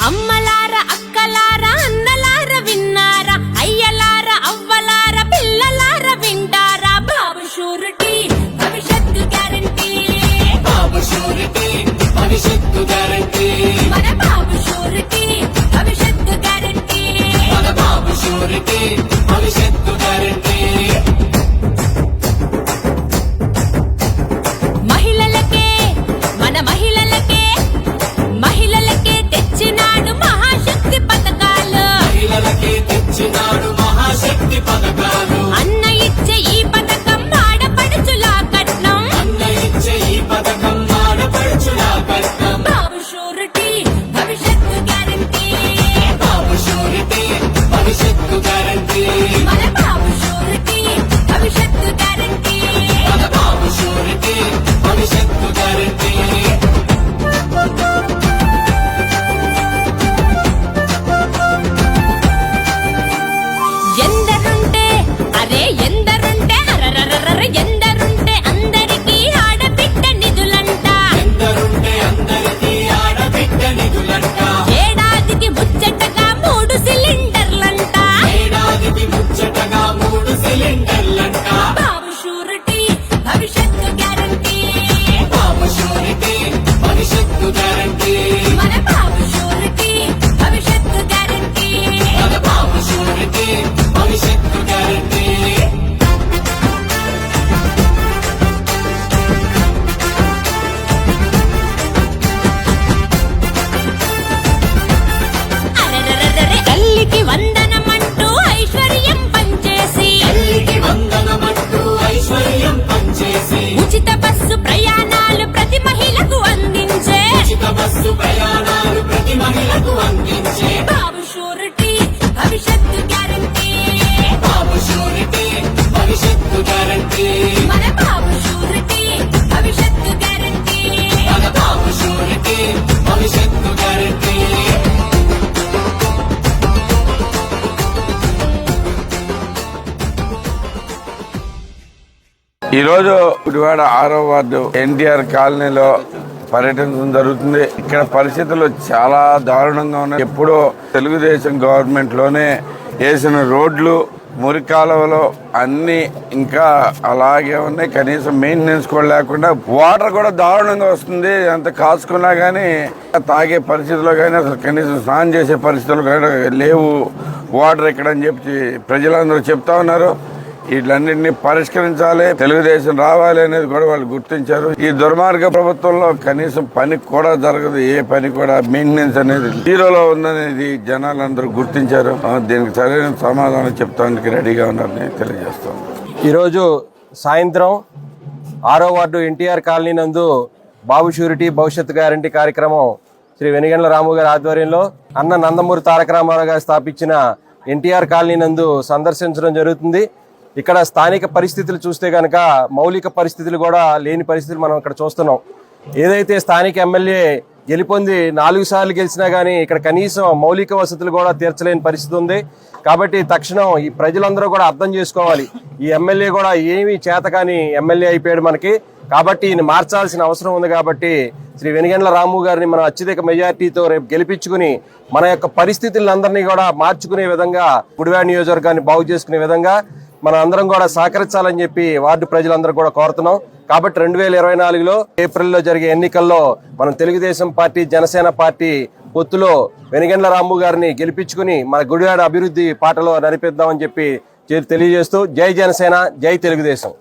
అమ్మల ఈరోజు గుడివాడ ఆరో వార్డు ఎన్టీఆర్ కాలనీలో పర్యటన జరుగుతుంది. ఇక్కడ పరిస్థితులు చాలా దారుణంగా ఉన్నాయి. ఎప్పుడో తెలుగుదేశం గవర్నమెంట్లోనే వేసిన రోడ్లు మురి కాలువలో అన్ని ఇంకా అలాగే ఉన్నాయి. కనీసం మెయింటెనెన్స్ కూడా లేకుండా వాటర్ కూడా దారుణంగా వస్తుంది. అంత కాసుకున్నా కానీ తాగే పరిస్థితుల్లో కానీ అసలు కనీసం స్నానం చేసే పరిస్థితులు కానీ లేవు. వాటర్ ఇక్కడ అని చెప్పి ప్రజలందరూ చెప్తా ఉన్నారు. వీటన్నింటినీ పరిష్కరించాలి తెలుగుదేశం రావాలి అనేది కూడా వాళ్ళు గుర్తించారు. ఈ దుర్మార్గ ప్రభుత్వంలో కనీసం పని కూడా జరగదు ఏ పని కూడా మెయింటెనెన్స్ అనేది జీరోలో ఉందనేది జనాలందరూ గుర్తించారు. దీనికి సరైన సమాధానం చెప్తానికి రెడీగా ఉన్నారని తెలియజేస్తాం ఈరోజు సాయంత్రం ఆరో వార్డు ఎన్టీఆర్ కాలనీ నందు బాబు షూరిటీ భవిష్యత్ గ్యారంటీ కార్యక్రమం శ్రీ వెనిగండ్ల రాము గారి ఆధ్వర్యంలో అన్న నందమూరి తారక రామారావు గారు స్థాపించిన ఎన్టీఆర్ కాలనీ నందు సందర్శించడం జరుగుతుంది. ఇక్కడ స్థానిక పరిస్థితులు చూస్తే కనుక మౌలిక పరిస్థితులు కూడా లేని పరిస్థితులు మనం ఇక్కడ చూస్తున్నాం. ఏదైతే స్థానిక ఎమ్మెల్యే గెలుపొంది నాలుగు సార్లు గెలిచినా కానీ ఇక్కడ కనీసం మౌలిక వసతులు కూడా తీర్చలేని పరిస్థితి ఉంది. కాబట్టి తక్షణం ఈ ప్రజలందరూ కూడా అర్థం చేసుకోవాలి. ఈ ఎమ్మెల్యే కూడా ఏమీ చేతకాని ఎమ్మెల్యే అయిపోయాడు మనకి. కాబట్టి ఈయన మార్చాల్సిన అవసరం ఉంది కాబట్టి శ్రీ వెనిగండ్ల రాము గారిని మనం అత్యధిక మెజార్టీతో రేపు గెలిపించుకుని మన యొక్క పరిస్థితులందరినీ కూడా మార్చుకునే విధంగా గుడివాడ నియోజకవర్గాన్ని బాగు చేసుకునే విధంగా మనం అందరం కూడా సహకరించాలని చెప్పి వార్డు ప్రజలందరూ కూడా కోరుతున్నాం. కాబట్టి రెండు వేల ఇరవై నాలుగులో ఏప్రిల్లో జరిగే ఎన్నికల్లో మనం తెలుగుదేశం పార్టీ జనసేన పార్టీ పొత్తులో వెనిగండ్ల రాము గారిని గెలిపించుకుని మన గుడివాడ అభివృద్ధి పాటలో నడిపిద్దామని చెప్పి తెలియజేస్తూ జై జనసేన జై తెలుగుదేశం.